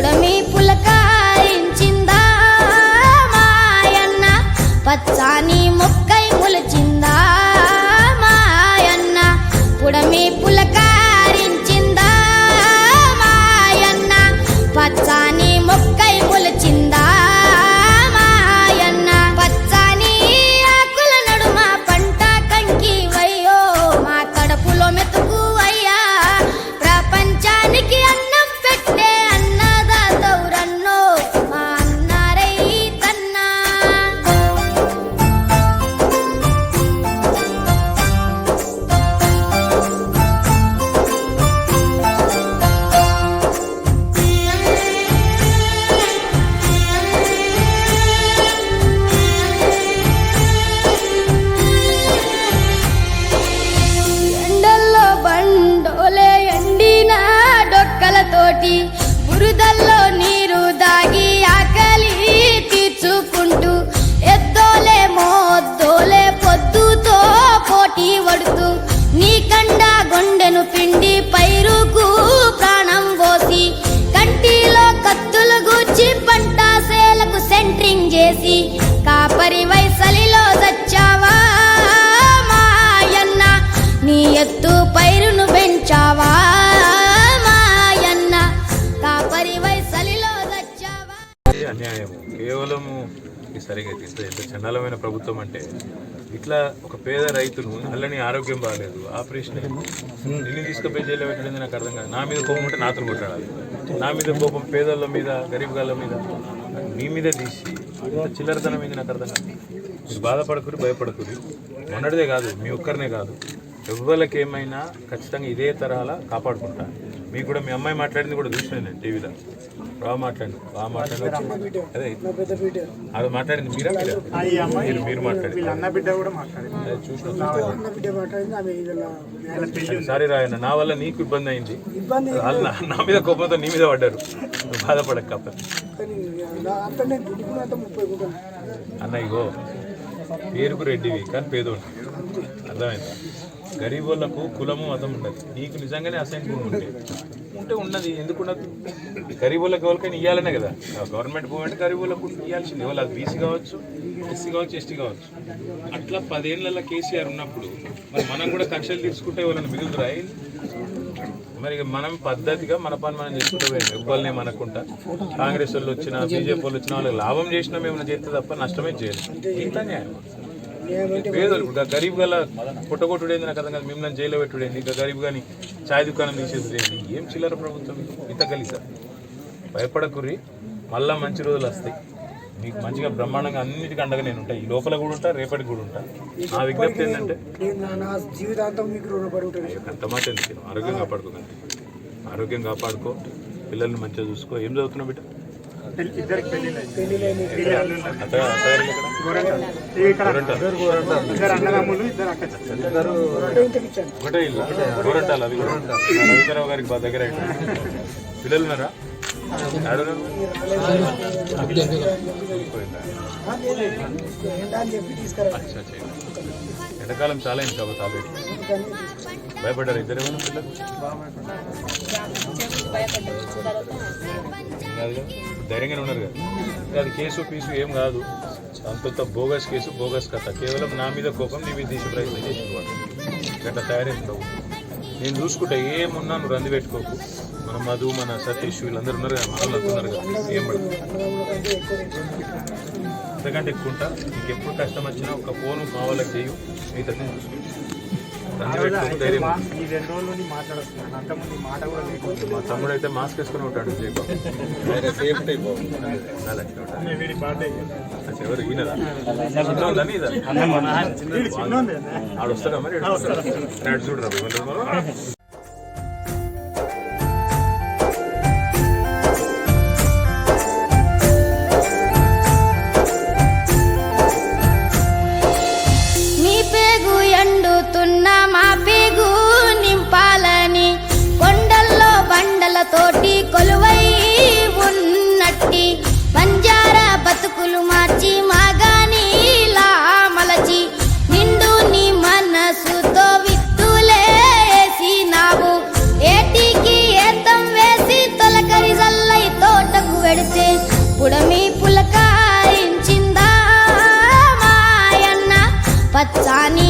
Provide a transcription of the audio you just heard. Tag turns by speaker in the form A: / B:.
A: குடமே సరిగా తీస్తే ఎంత చండాలమైన ప్రభుత్వం అంటే ఇట్లా ఒక పేద రైతును నల్లని ఆరోగ్యం బాగాలేదు ఆపరేషన్ అయింది. నిన్ను తీసుకుపోయి జైల్లో పెట్టడం నాకు అర్థం కాదు. నా మీద కోపం ఉంటే నాతో కొట్టాడాలి నా మీద కోపం పేదల మీద గరీబ్ గాళ్ళ మీద. మీ మీద తీసి ఇంత చిల్లరతనం మీద నాకు అర్థం కాదు. మీరు బాధపడకురు భయపడకురు మొన్నటిదే కాదు మీ ఒక్కరినే కాదు. ఎవ్వరికి ఏమైనా ఖచ్చితంగా ఇదే తరహాలా కాపాడుకుంటాను మీకు కూడా మీ అమ్మాయి మాట్లాడింది కూడా చూసినాను నేను టీవీలో. బాగా మాట్లాడింది. బాగా మాట్లాడి అదే. అది మాట్లాడింది. మీరా మీరా మీరు మాట్లాడింది. చూసిన సారీ రాయన్న నా వల్ల నీకు ఇబ్బంది అయింది. వాళ్ళు నా- మీద కోపంతో నీ మీద పడ్డారు. బాధపడక అన్న ఇగో పేరుకు రెడ్డివి కానీ పేదోడు అర్థమైందా? గరీబ్ వాళ్ళకు కులము మతం ఉండదు. నీకు నిజంగానే అసైన్ భూమి ఉంటే. ఉంటే ఉన్నది ఎందుకు ఉండదు? గరీబ్ వాళ్ళకి ఎవరికైనా ఇవ్వాలనే కదా. గవర్నమెంట్ భూమి అంటే గరీబ్ వాళ్ళకు ఇవ్వాల్సింది వాళ్ళు అది బీసీ కావచ్చు ఎస్సీ కావచ్చు ఎస్టీ కావచ్చు. అట్లా పదేళ్ళలో కేసీఆర్ ఉన్నప్పుడు మరి మనం కూడా కక్షలు తీసుకుంటే వాళ్ళని మిగులుతురాయి మరి మనం పద్ధతిగా మన పని మనం చేసుకుంటూ పోయింది. ఎవ్వరిని మనకుంటా. కాంగ్రెస్ వాళ్ళు వచ్చినా బీజేపీ వాళ్ళు వచ్చినా వాళ్ళకి లాభం చేసినా మేము చేస్తే తప్ప నష్టమే చేయలేదు ఇంత న్యాయం. పేదలు ఇప్పుడు గరీబ్ గల పుట్టగొట్టుడేంది నాకు అర్థం కాదు. మిమ్మల్ని జైల్లో పెట్టుడేంది? ఇంకా గరీబ్ కానీ ఛాయ్ దుకాణం తీసేది ఏం చిల్లర ప్రభుత్వం? ఇంత కలిసా భయపడకుర్రి. మళ్ళా మంచి రోజులు వస్తాయి. మీకు మంచిగా బ్రహ్మాండంగా అన్నిటికీ అండగా నేను ఉంటా. ఈ లోపల కూడా ఉంటా రేపటికి కూడా ఉంటా. నా విజ్ఞప్తి ఏంటంటే
B: జీవితాంతం మీకు రుణపడి ఉంటుంది
A: అంత మాట ఎందుకు? ఆరోగ్యం కాపాడుకోకండి. ఆరోగ్యం కాపాడుకో. పిల్లల్ని మంచిగా చూసుకో. ఏం చదువుతున్నావు బిడ్డ?
B: ఇద్దరికి ఇద్దరు అన్నదమ్ములు ఇద్దరు అక్క ఇచ్చాను
A: ఒకటే ఇల్లు. గోరంటాలు అవి కూడా. రవిచరావు గారికి బాగా దగ్గర పిల్లలు ఉన్నారా. ఎండాకాలం చాలా అయింది కాబట్టి భయపడ్డారు ఇద్దరు ఏమైనా పిల్లలు? ఏం ధైర్యంగానే ఉన్నారు కదా? అది కేసు పీసు ఏం కాదు. అంత బోగస్ కేసు బోగస్ కథ. కేవలం నా మీద కోపం నీ మీద తీసే ప్రయత్నం చేసిన వాడు గట్లా తయారైంటావు నేను చూసుకుంటా ఏమున్నా నువ్వు రంది పెట్టుకోకు. మన మధు మన సతీష్ వీళ్ళందరూ ఉన్నారు కదా వాళ్ళు ఉన్నారు కదా ఏం పడదు.
B: అన్నదమ్ముల ఎక్కువ
A: ఉంటా. నీకు ఎప్పుడు కష్టం వచ్చినా ఒక ఫోను మా వాళ్ళకి చేయు మిగతా మా తమ్ముడు అయితే మాస్క్ వేసుకుని ఉంటాడు సేపు సేఫ్ టైప్
B: వీడి బర్త్డే
A: అసలు ఎవరు నీదా ఆడు వస్తాడా మరి? చూడరా
C: பச்சானி